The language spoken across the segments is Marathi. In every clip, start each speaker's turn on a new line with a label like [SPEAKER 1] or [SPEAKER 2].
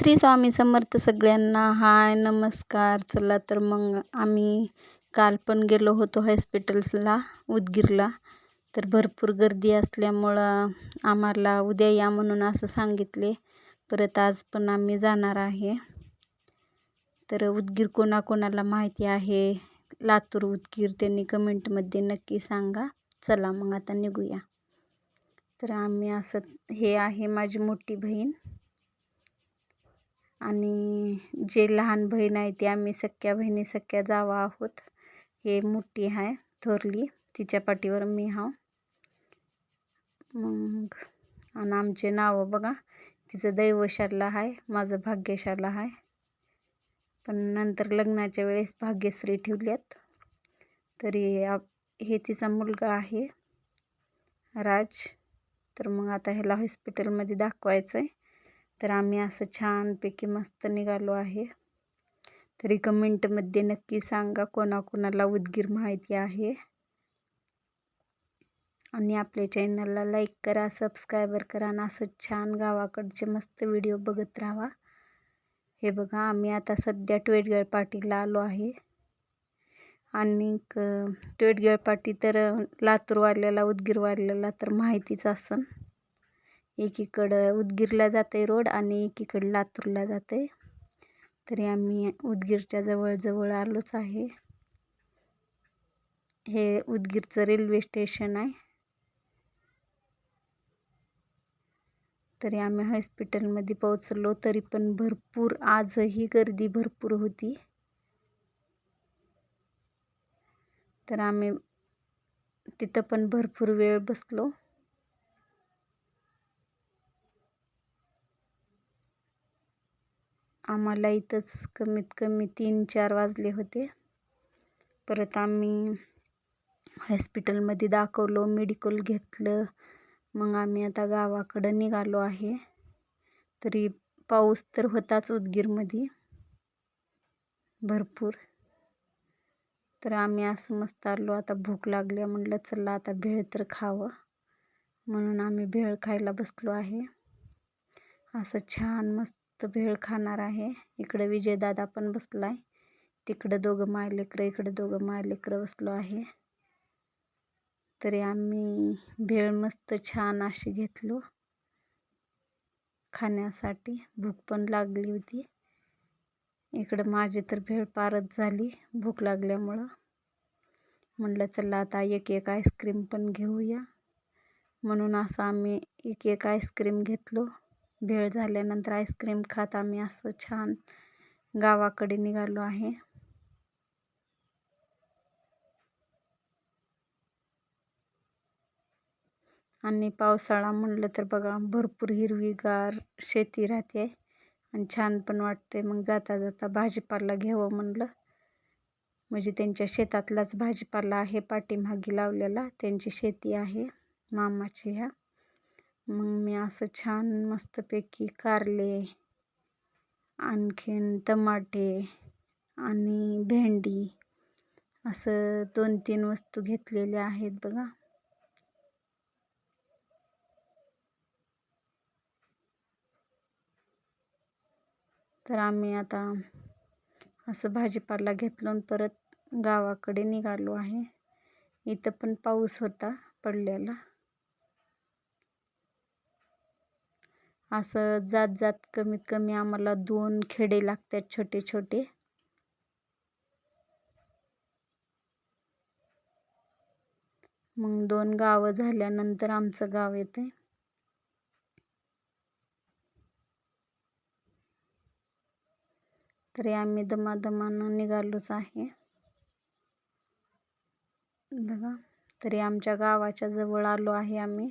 [SPEAKER 1] श्री स्वामी समर्थ सगळ्यांना. हाय नमस्कार. चला तर मग आम्ही काल पण गेलो होतो हॉस्पिटल्सला उदगीरला. तर भरपूर गर्दी असल्यामुळं आम्हाला उद्या या म्हणून असं सांगितले. परत आज पण आम्ही जाणार आहे. तर उदगीर कोणाकोणाला माहिती आहे? लातूर उदगीर त्यांनी कमेंटमध्ये नक्की सांगा. चला मग आता निघूया. तर आम्ही असं हे आहे माझी मोठी बहीण. आणि जे लहान बहीण आहे ती आम्ही सख्या बहिणी सख्या जावा आहोत. हे मोठी आहे थोरली. तिच्या पाठीवर मी हा मग आणि आमचे नावं बघा. तिचं दैवशाला आहे माझं भाग्यशाला आहे. पण नंतर लग्नाच्या वेळेस भाग्यश्री ठेवल्यात. तरी हे तिचा मुलगा आहे राज. तर मग आता ह्याला हॉस्पिटलमध्ये दाखवायचं आहे तर आम्ही असं छानपैकी मस्त निघालो आहे. तरी कमेंटमध्ये नक्की सांगा कोणाकोणाला उदगीर माहिती आहे. आणि आपल्या चॅनलला लाईक करा सबस्क्रायबर करा आणि असं छान गावाकडचे मस्त व्हिडिओ बघत राहा. हे बघा आम्ही आता सध्या टोळगेळ पाटीला आलो आहे. आणि टोळगेळ पाटी तर लातूरवाल्याला उदगीरवाल्याला तर माहितीच असन. एकीकडं उदगीरला जाते रोड आणि एकीकडं लातूरला जाते तरी आम्ही उदगीरच्या जवळजवळ आलोच आहे. हे उदगीरचं रेल्वे स्टेशन आहे. तरी आम्ही हॉस्पिटलमध्ये पोहोचलो तरी पण भरपूर आजही गर्दी भरपूर होती. तर आम्ही तिथं पण भरपूर वेळ बसलो. आम्हाला इथंच कमीत कमी तीन चार वाजले होते. परत आम्ही हॉस्पिटलमध्ये दाखवलो मेडिकल घेतलं. मग आम्ही आता गावाकडं निघालो आहे. तरी पाऊस तर होताच उदगीरमध्ये. भरपूर. तर आम्ही असं मस्त आलो. आता भूक लागली. म्हटलं चला आता भेळ तर खावं. म्हणून आम्ही भेळ खायला बसलो आहे. असं छान मस्त भेळ खाणार आहे. इकडं विजयदादा पण बसला आहे तिकडं दोघं मायलेकरं इकडं दोघं मायलेकरं बसलो आहे. तरी आम्ही भेळ मस्त छान अशी घेतलो. खाण्यासाठी भूक पण लागली होती. इकडं माझी तर भेळ पारच झाली भूक लागल्यामुळं. म्हणलं चला आता एक एक आईस्क्रीम पण घेऊया. म्हणून असं आम्ही एक एक आईस्क्रीम घेतलो. भेळ झाल्यानंतर आईस्क्रीम खात आम्ही असं छान गावाकडे निघालो आहे. आणि पावसाळा म्हणलं तर बघा भरपूर हिरवीगार शेती राहते आणि छान पण वाटते मग जाता जाता भाजीपाला घ्यावं म्हणलं. म्हणजे त्यांच्या शेतातलाच भाजीपाला आहे पाठीमागे लावलेला. त्यांची शेती आहे मामाची ह्या. मग मी असं छान मस्तपैकी कारले आणखीन टमाटे आणि भेंडी असं दोन तीन वस्तू घेतलेल्या आहेत बघा. तर आम्ही आता असं भाजीपाला घेतलो परत गावाकडे निघालो आहे. इथं पण पाऊस होता पडलेला. असं जात जात कमीत कमी आम्हाला दोन खेडे लागतात छोटे छोटे मग दोन गावं झाल्यानंतर आमचं गाव येते तरी आम्ही दमादमानं निघालोच आहे. बघा तरी आमच्या गावाच्या जवळ आलो आहे आम्ही.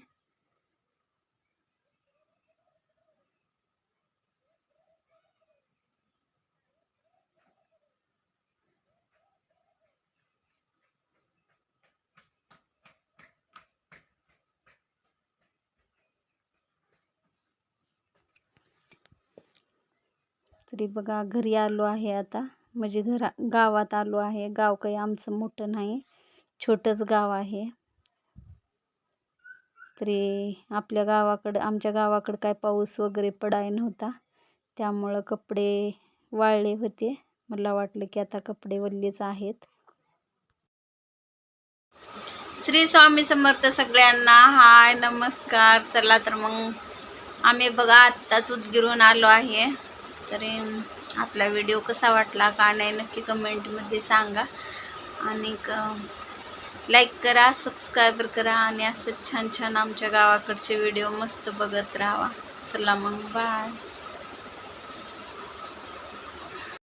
[SPEAKER 1] तरी बघा घरी आलो आहे आता. म्हणजे घरा गावात आलो आहे. गाव काही आमचं मोठं नाही. छोटंच गाव आहे. तरी आपल्या गावाकडं आमच्या गावाकडं काय पाऊस वगैरे पडाय नव्हता. त्यामुळं कपडे वाळले होते. मला वाटलं की आता कपडे वल्लेच आहेत. श्री स्वामी समर्थ सगळ्यांना. हाय नमस्कार. चला तर मग आम्ही बघा आत्ताच उदगीरून आलो आहे. तरी आपला व्हिडिओ कसा वाटला का नाही नक्की कमेंटमध्ये सांगा. आणि लाईक करा सबस्क्राईबर करा आणि असं छान छान आमच्या गावाकडचे व्हिडिओ मस्त बघत राहा. चला मग बाय